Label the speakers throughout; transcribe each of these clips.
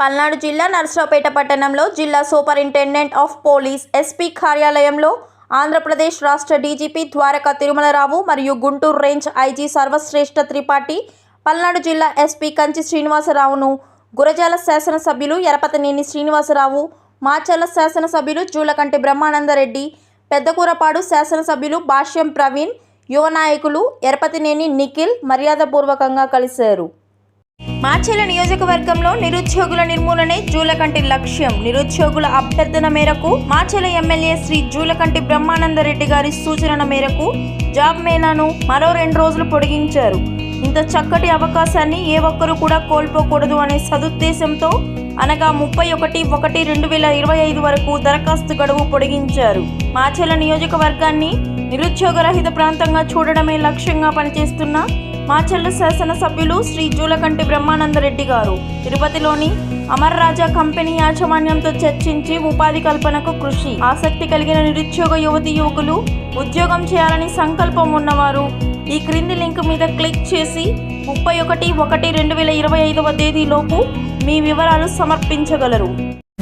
Speaker 1: పల్నాడు జిల్లా నర్సరావుపేట పట్టణంలో జిల్లా సూపరింటెండెంట్ ఆఫ్ పోలీస్ ఎస్పీ కార్యాలయంలో ఆంధ్రప్రదేశ్ రాష్ట్ర డీజీపీ ద్వారకా తిరుమలరావు మరియు గుంటూరు రేంజ్ ఐజీ సర్వశ్రేష్ఠ త్రిపాఠి పల్నాడు జిల్లా ఎస్పీ కంచి శ్రీనివాసరావును గురజాల శాసనసభ్యులు ఎరపతనేని శ్రీనివాసరావు మాచర్ల శాసనసభ్యులు జూలకంటి బ్రహ్మానందరెడ్డి పెద్దకూరపాడు శాసనసభ్యులు భాష్యం ప్రవీణ్ యువ నాయకులు ఎరపతినేని నిఖిల్ మర్యాదపూర్వకంగా కలిశారు. మాచెల నియోజకవర్గంలో నిరుద్యోగుల నిర్మూలనే జూలకంటి లక్ష్యం. నిరుద్యోగుల అభ్యర్థన మేరకు మాచెల ఎమ్మెల్యే శ్రీ జూలకంటి బ్రహ్మానందరెడ్డి గారి సూచన మేరకు జాబ్ మేళాను మరో రెండు రోజులు పొడిగించారు. ఇంత చక్కటి అవకాశాన్ని ఏ ఒక్కరూ కూడా కోల్పోకూడదు అనే సదుద్దేశంతో అనగా ముప్పై ఒకటి ఒకటి రెండు వేల ఇరవై ఐదు వరకు దరఖాస్తు గడువు పొడిగించారు. మాచెల నియోజకవర్గాన్ని నిరుద్యోగరహిత ప్రాంతంగా చూడడమే లక్ష్యంగా పనిచేస్తున్న మాచర్ల శాసనసభ్యులు శ్రీ జూలకంటి బ్రహ్మానందరెడ్డి గారు. తిరుపతిలోని అమర్ రాజా కంపెనీ యాజమాన్యంతో చర్చించి ఉపాధి కల్పనకు కృషి. ఆసక్తి కలిగిన నిరుద్యోగ యువతి యువకులు ఉద్యోగం చేయాలని సంకల్పం ఉన్నవారు ఈ క్రింది లింక్ మీద క్లిక్ చేసి ముప్పై ఒకటి ఒకటి రెండు వేల ఇరవై ఐదవ తేదీలోపు మీ వివరాలు సమర్పించగలరు.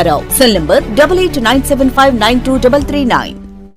Speaker 2: Ankarao cell number double eight nine seven five nine two double three nine.